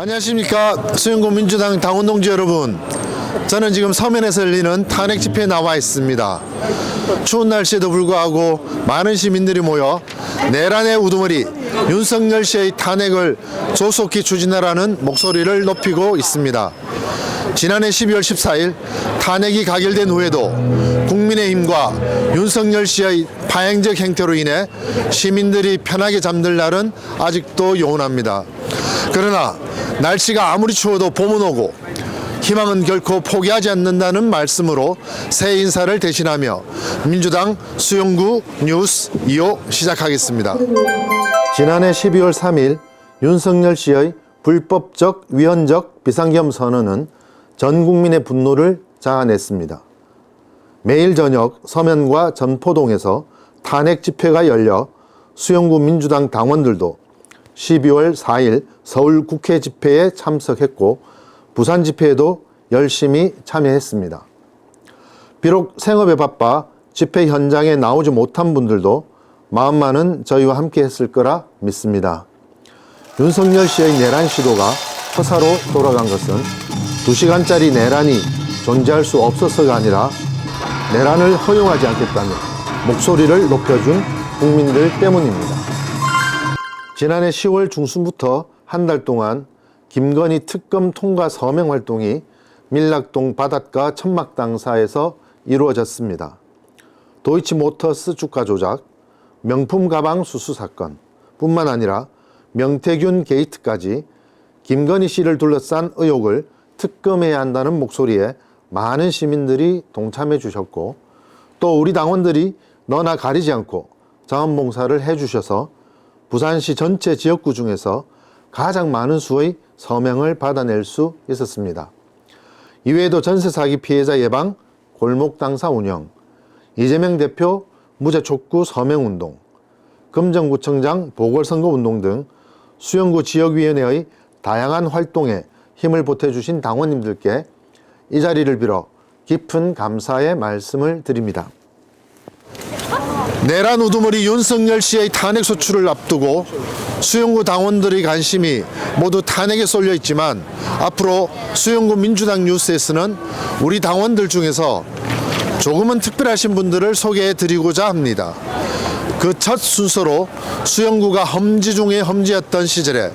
안녕하십니까. 수영구 민주당 당원 동지 여러분. 저는 지금 서면에서 열리는 탄핵 집회에 나와 있습니다. 추운 날씨에도 불구하고 많은 시민들이 모여 내란의 우두머리 윤석열 씨의 탄핵을 조속히 추진하라는 목소리를 높이고 있습니다. 지난해 12월 14일 탄핵이 가결된 후에도 국민의힘과 윤석열 씨의 파행적 행태로 인해 시민들이 편하게 잠들 날은 아직도 요원합니다. 그러나 날씨가 아무리 추워도 봄은 오고 희망은 결코 포기하지 않는다는 말씀으로 새 인사를 대신하며 민주당 수영구 뉴스 2호 시작하겠습니다. 지난해 12월 3일 윤석열 씨의 불법적 위헌적 비상겸 선언은 전 국민의 분노를 자아냈습니다. 매일 저녁 서면과 전포동에서 탄핵 집회가 열려 수영구 민주당 당원들도 12월 4일 서울 국회 집회에 참석했고 부산 집회에도 열심히 참여했습니다. 비록 생업에 바빠 집회 현장에 나오지 못한 분들도 마음만은 저희와 함께 했을 거라 믿습니다. 윤석열 씨의 내란 시도가 허사로 돌아간 것은 2시간짜리 내란이 존재할 수 없어서가 아니라 내란을 허용하지 않겠다는 목소리를 높여준 국민들 때문입니다. 지난해 10월 중순부터 한 달 동안 김건희 특검 통과 서명 활동이 밀락동 바닷가 천막당사에서 이루어졌습니다. 도이치모터스 주가 조작, 명품 가방 수수 사건 뿐만 아니라 명태균 게이트까지 김건희 씨를 둘러싼 의혹을 특검해야 한다는 목소리에 많은 시민들이 동참해 주셨고 또 우리 당원들이 너나 가리지 않고 자원봉사를 해 주셔서 부산시 전체 지역구 중에서 가장 많은 수의 서명을 받아낼 수 있었습니다. 이외에도 전세 사기 피해자 예방, 골목 당사 운영, 이재명 대표 무죄 촉구 서명 운동, 금정구청장 보궐선거 운동 등 수영구 지역위원회의 다양한 활동에 힘을 보태주신 당원님들께 이 자리를 빌어 깊은 감사의 말씀을 드립니다. 내란 우두머리 윤석열 씨의 탄핵 소추를 앞두고 수영구 당원들의 관심이 모두 탄핵에 쏠려 있지만 앞으로 수영구 민주당 뉴스에서는 우리 당원들 중에서 조금은 특별하신 분들을 소개해 드리고자 합니다. 그 첫 순서로 수영구가 험지 중에 험지였던 시절에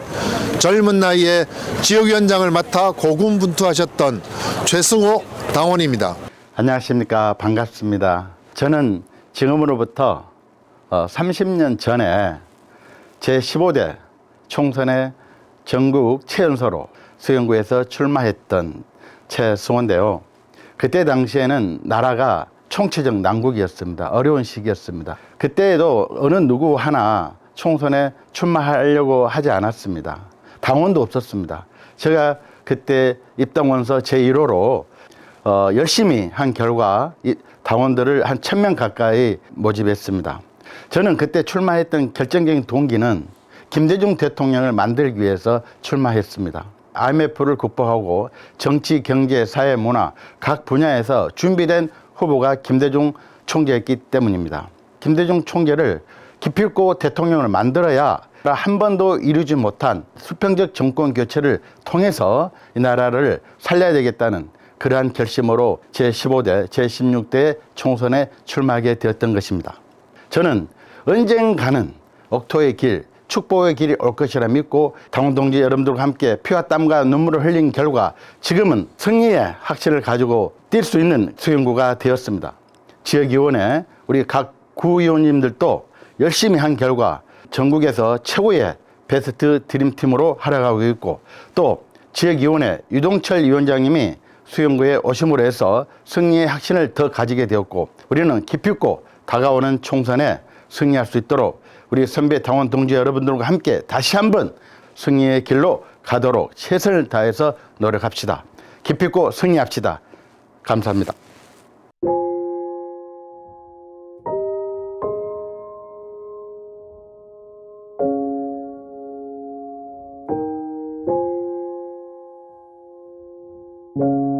젊은 나이에 지역위원장을 맡아 고군분투하셨던 최승호 당원입니다. 안녕하십니까 반갑습니다. 저는 지금으로부터 어, 30년 전에 제 15대 총선에 전국 최연소로 수영구에서 출마했던 최승원인데요. 그때 당시에는 나라가 총체적 난국이었습니다. 어려운 시기였습니다. 그때에도 어느 누구 하나 총선에 출마하려고 하지 않았습니다. 당원도 없었습니다. 제가 그때 입당원서 제1호로 어, 열심히 한 결과 이 당원들을 한 천 명 가까이 모집했습니다. 저는 그때 출마했던 결정적인 동기는 김대중 대통령을 만들기 위해서 출마했습니다. IMF를 극복하고 정치, 경제, 사회, 문화 각 분야에서 준비된 후보가 김대중 총재였기 때문입니다. 김대중 총재를 기필코 대통령을 만들어야 한 번도 이루지 못한 수평적 정권 교체를 통해서 이 나라를 살려야 되겠다는 그러한 결심으로 제15대, 제16대 총선에 출마하게 되었던 것입니다. 저는 언젠가는 억토의 길, 축복의 길이 올 것이라 믿고 당원 동지 여러분들과 함께 피와 땀과 눈물을 흘린 결과 지금은 승리의 확신을 가지고 뛸 수 있는 수영구가 되었습니다. 지역위원회 우리 각 구의원님들도 열심히 한 결과 전국에서 최고의 베스트 드림팀으로 활약하고 있고 또 지역위원회 유동철 위원장님이 수영구에 오심으로 해서 승리의 확신을 더 가지게 되었고 우리는 깊이있고 다가오는 총선에 승리할 수 있도록 우리 선배 당원 동지 여러분들과 함께 다시 한번 승리의 길로 가도록 최선을 다해서 노력합시다. 깊이있고 승리합시다. 감사합니다. 嗯。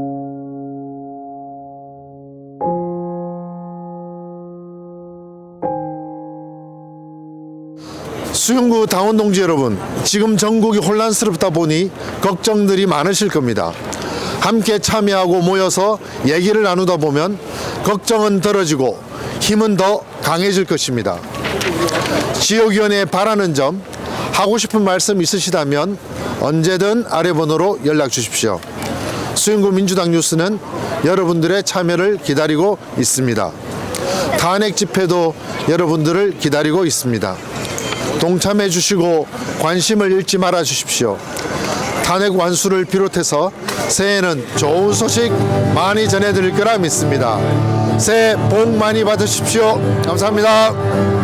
수영구 당원 동지 여러분, 지금 전국이 혼란스럽다 보니 걱정들이 많으실 겁니다. 함께 참여하고 모여서 얘기를 나누다 보면 걱정은 덜어지고 힘은 더 강해질 것입니다. 지역위원회에 바라는 점, 하고 싶은 말씀 있으시다면 언제든 아래 번호로 연락 주십시오. 수영구 민주당 뉴스는 여러분들의 참여를 기다리고 있습니다. 탄핵 집회도 여러분들을 기다리고 있습니다. 동참해 주시고 관심을 잃지 말아 주십시오. 탄핵 완수를 비롯해서 새해에는 좋은 소식 많이 전해드릴 거라 믿습니다. 새해 복 많이 받으십시오. 감사합니다.